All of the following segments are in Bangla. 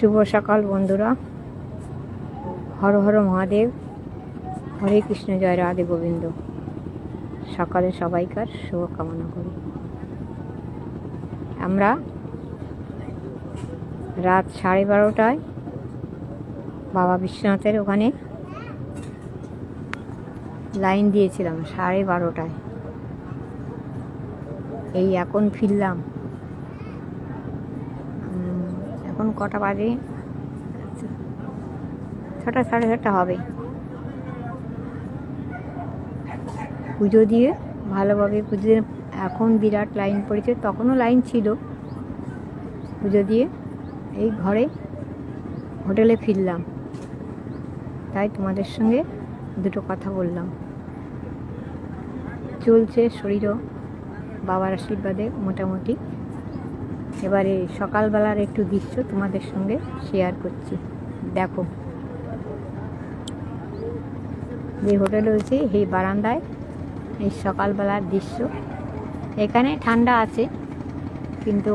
শুভ সকাল, বন্ধুরা। হর হর মহাদেব। হরে কৃষ্ণ, জয় রাধে গোবিন্দ। সকালে সবাইকার শুভ কামনা করি। আমরা রাত সাড়ে বারোটায় বাবা বিশ্বনাথের ওখানে লাইন দিয়েছিলাম, সাড়ে বারোটায়। এই এখন ফিরলাম। এখন কটা বাজে? ছটা সাড়ে ছটা হবে। পুজো দিয়ে ভালোভাবে পুজো এখন বিরাট লাইন পড়েছে, তখনও লাইন ছিল। পুজো দিয়ে এই ঘরে হোটেলে ফিরলাম। তাই তোমাদের সঙ্গে দুটো কথা বললাম। চলছে শরীরও বাবার আশীর্বাদে মোটামুটি। এবারে সকালবেলার একটু দৃশ্য তোমাদের সঙ্গে শেয়ার করছি। দেখো। যে হোটেল রয়েছে, এই বারান্দায় এই সকালবেলার দৃশ্য। এখানে ঠান্ডা আছে, কিন্তু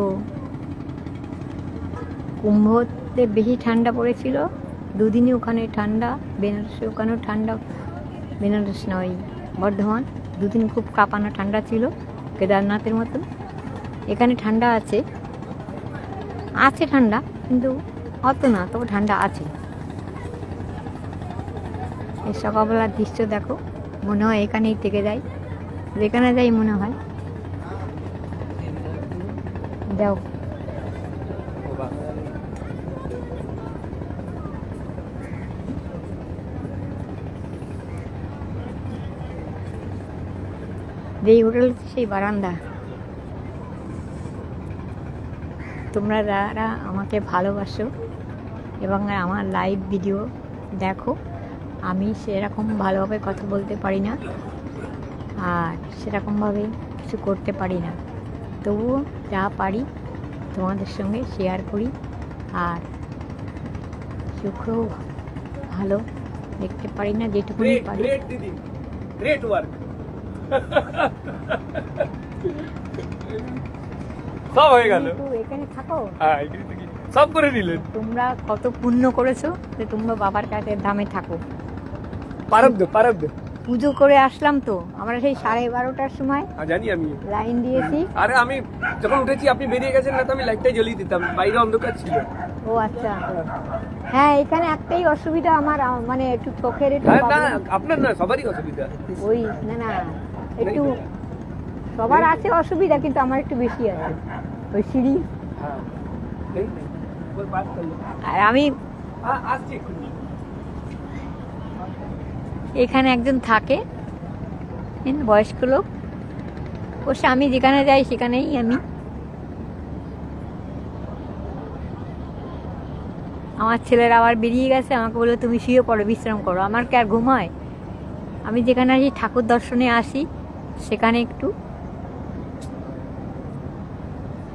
কুম্ভতে বেশি ঠান্ডা পড়েছিল। দুদিনই ওখানে ঠান্ডা, বেনারসে ওখানেও ঠান্ডা, বেনারস নয়, বর্ধমান। দুদিন খুব কাঁপানো ঠান্ডা ছিল, কেদারনাথের মতন। এখানে ঠান্ডা আছে। আছে ঠান্ডা, কিন্তু অত না, তবু ঠান্ডা আছে। এই সকালবেলার দৃশ্য দেখো, মনে হয় এখানেই থেকে যাই যেখানে যাই মনে হয়। দাও যেই হোটেল, সেই বারান্দা। তোমরা যারা আমাকে ভালোবাসো এবং আমার লাইভ ভিডিও দেখো আমি সেরকম ভালোভাবে কথা বলতে পারি না আর সেরকমভাবে কিছু করতে পারি না। তবুও যা পারি তোমাদের সঙ্গে শেয়ার করি আর চোখেও ভালো দেখতে পারি না যেটুকুনি পারি। গ্রেট ওয়ার্ক সব হয়ে গেল। এখানে থাকো। হ্যাঁ এখানে থেকে। সব করে নিলেন তোমরা কত পুণ্য করেছ যে তোমরা বাবার কাছে ধামে থাকো। পারব্দ পারব্দ পুজো করে আসলাম তো। আমরা সেই সাড়ে বারোটার সময় হ্যাঁ জানি আমি। লাইন দিয়েছি। আরে আমি যখন উঠেছি আপনি বেরিয়ে গেছেন না তো আমি লাইটটাই জ্বলিয়ে দিতাম। বাইরে অন্ধকার ছিল। ও আচ্ছা। হ্যাঁ এখানে একটাই অসুবিধা আমার মানে একটু চোখের একটু হ্যাঁ, আপনার না সবারই অসুবিধা। ওই না না একটু সবার আছে অসুবিধা, কিন্তু আমার একটু বেশি আছে ওই সিঁড়ি। আর আমি। এখানে একজন থাকে বয়স্ক লোক অবশ্য আমি যেখানে যাই সেখানেই আমি আমার ছেলেরা আবার বেরিয়ে গেছে, আমাকে বলল, তুমি শুয়ে পড়ো, বিশ্রাম করো আমার কি আর ঘুম হয় আমি যেখানে আসি, ঠাকুর দর্শনে আসি, সেখানে একটু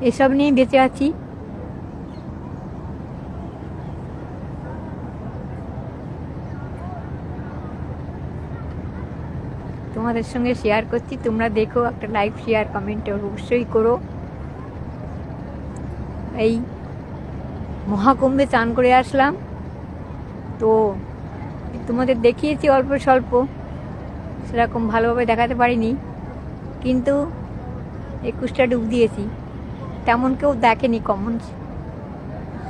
এসব নিয়ে বেঁচে আছি। তোমাদের সঙ্গে শেয়ার করছি, তোমরা দেখো, একটা লাইক শেয়ার কমেন্ট অবশ্যই করো। এই মহাকুম্ভে চান করে আসলাম। তো তোমাদের দেখিয়েছি অল্প স্বল্প, সেরকম ভালোভাবে দেখাতে পারিনি। কিন্তু একুশটা ডুব দিয়েছি। তেমন কেউ দেখেনি কমন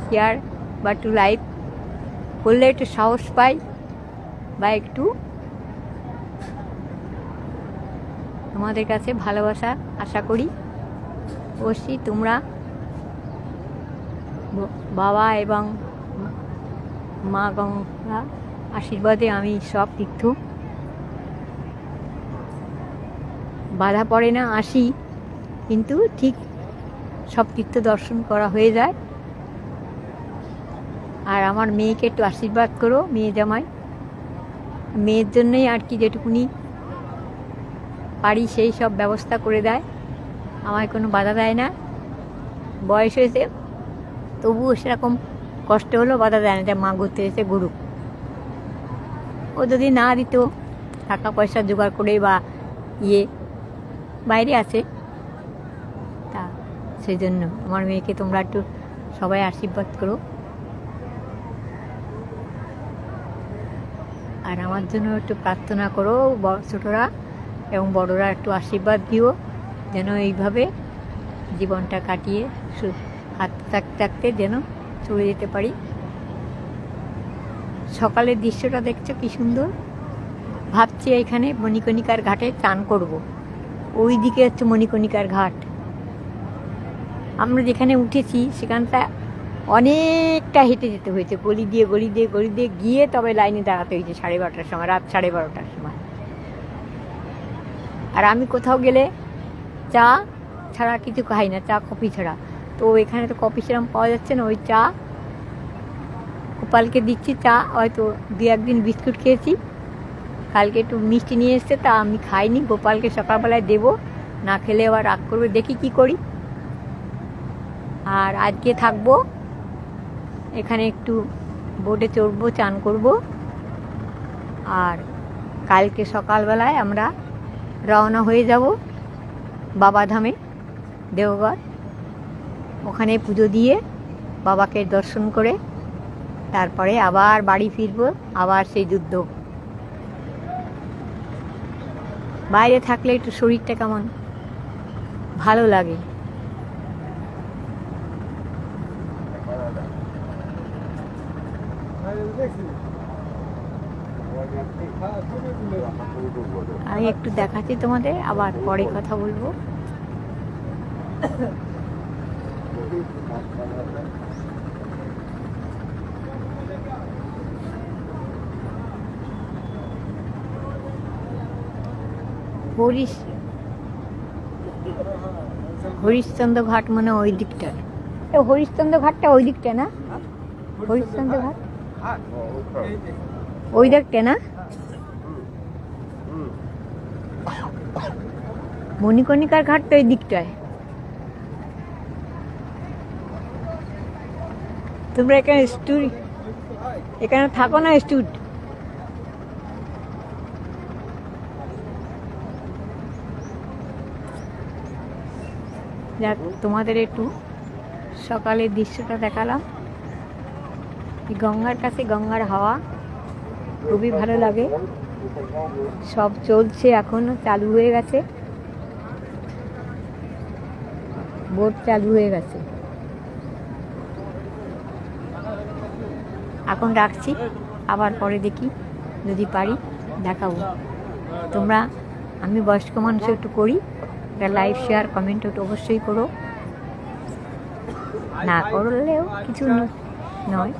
শেয়ার বা একটু লাইভ করলে একটু সাহস পাই, বা একটু তোমাদের কাছে ভালোবাসা আশা করি। অবশ্যই তোমরা বাবা এবং মা গঙ্গা আশীর্বাদে আমি সব তীর্থ। বাধা পড়ে না, আসি। কিন্তু ঠিক সব তীর্থ দর্শন করা হয়ে যায়। আর আমার মেয়েকে একটু আশীর্বাদ করো, মেয়ে জামাই। মেয়ের জন্যই আর কি যেটুকুনি পারি সেই সব ব্যবস্থা করে দেয়। আমায় কোনো বাধা দেয় না। বয়স হয়েছে, তবুও সেরকম কষ্ট হলেও বাধা দেয় না যে মা ঘুরতে এসে ঘুরুক। ও যদি না দিত, টাকা পয়সা জোগাড় করে বা ইয়ে বাইরে আছে সেই জন্য আমার মেয়েকে তোমরা একটু সবাই আশীর্বাদ করো। আর আমার জন্য একটু প্রার্থনা করো ছোটরা এবং বড়রা একটু আশীর্বাদ দিও, যেন এইভাবে জীবনটা কাটিয়ে হাত থাকতে থাকতে যেন চলে যেতে পারি। সকালের দৃশ্যটা দেখছ কি সুন্দর? ভাবছি এখানে মণিকণিকার ঘাটে চান করব। ওই দিকে হচ্ছে মণিকণিকার ঘাট। আমরা যেখানে উঠেছি, সেখানটা অনেকটা হেঁটে যেতে হয়েছে। গলি দিয়ে গলি দিয়ে গলি দিয়ে গিয়ে তবে লাইনে দাঁড়াতে হয়েছে সাড়ে বারোটার সময়, রাত সাড়ে বারোটার সময়। আর আমি কোথাও গেলে চা ছাড়া কিছু খাই না, চা কফি ছাড়া। তো এখানে তো কফি সেরকম পাওয়া যাচ্ছে না, ওই চা গোপালকে দিচ্ছি চা। হয়তো দু একদিন বিস্কুট খেয়েছি। কালকে একটু মিষ্টি নিয়ে এসছে, তা আমি খাইনি। গোপালকে সকালবেলায় দেবো, না খেলে আবার রাগ করবে, দেখি কি করি। আর আজকে থাকব। এখানে একটু বোটে চড়বো, চান করব। আর কালকে সকালবেলায় আমরা রওনা হয়ে যাব বাবাধামে দেওঘর। ওখানে পুজো দিয়ে বাবাকে দর্শন করে তারপরে আবার বাড়ি ফিরবো, আবার সেই যুদ্ধ। বাইরে থাকলে একটু শরীরটা কেমন? ভালো লাগে। আমি একটু দেখাচ্ছি তোমাদের আবার পরে কথা বলব। হরিশ হরিশ্চন্দ্র ঘাট মানে ওই দিকটা এ হরিশ্চন্দ্র ঘাটটা ওই দিকটা না? হরিশ্চন্দ্র ঘাট? ওই দিকটা না মণিকর্ণিকার ঘাট তো এই দিকটায়। তোমরা এখানে স্টুড এখানে থাকো না স্টুড যাক, তোমাদের একটু সকালের দৃশ্যটা দেখালাম। গঙ্গার কাছে গঙ্গার হাওয়া খুবই ভালো লাগে। সব চলছে এখনও, চালু হয়ে গেছে। বোট চালু হয়ে গেছে। এখন রাখছি, আবার পরে দেখি, যদি পারি দেখাবো। তোমরা, আমি বয়স্ক মানুষ একটু করি, একটা লাইভ শেয়ার, কমেন্ট একটু অবশ্যই করো। না করলেও কিছু ন- নয়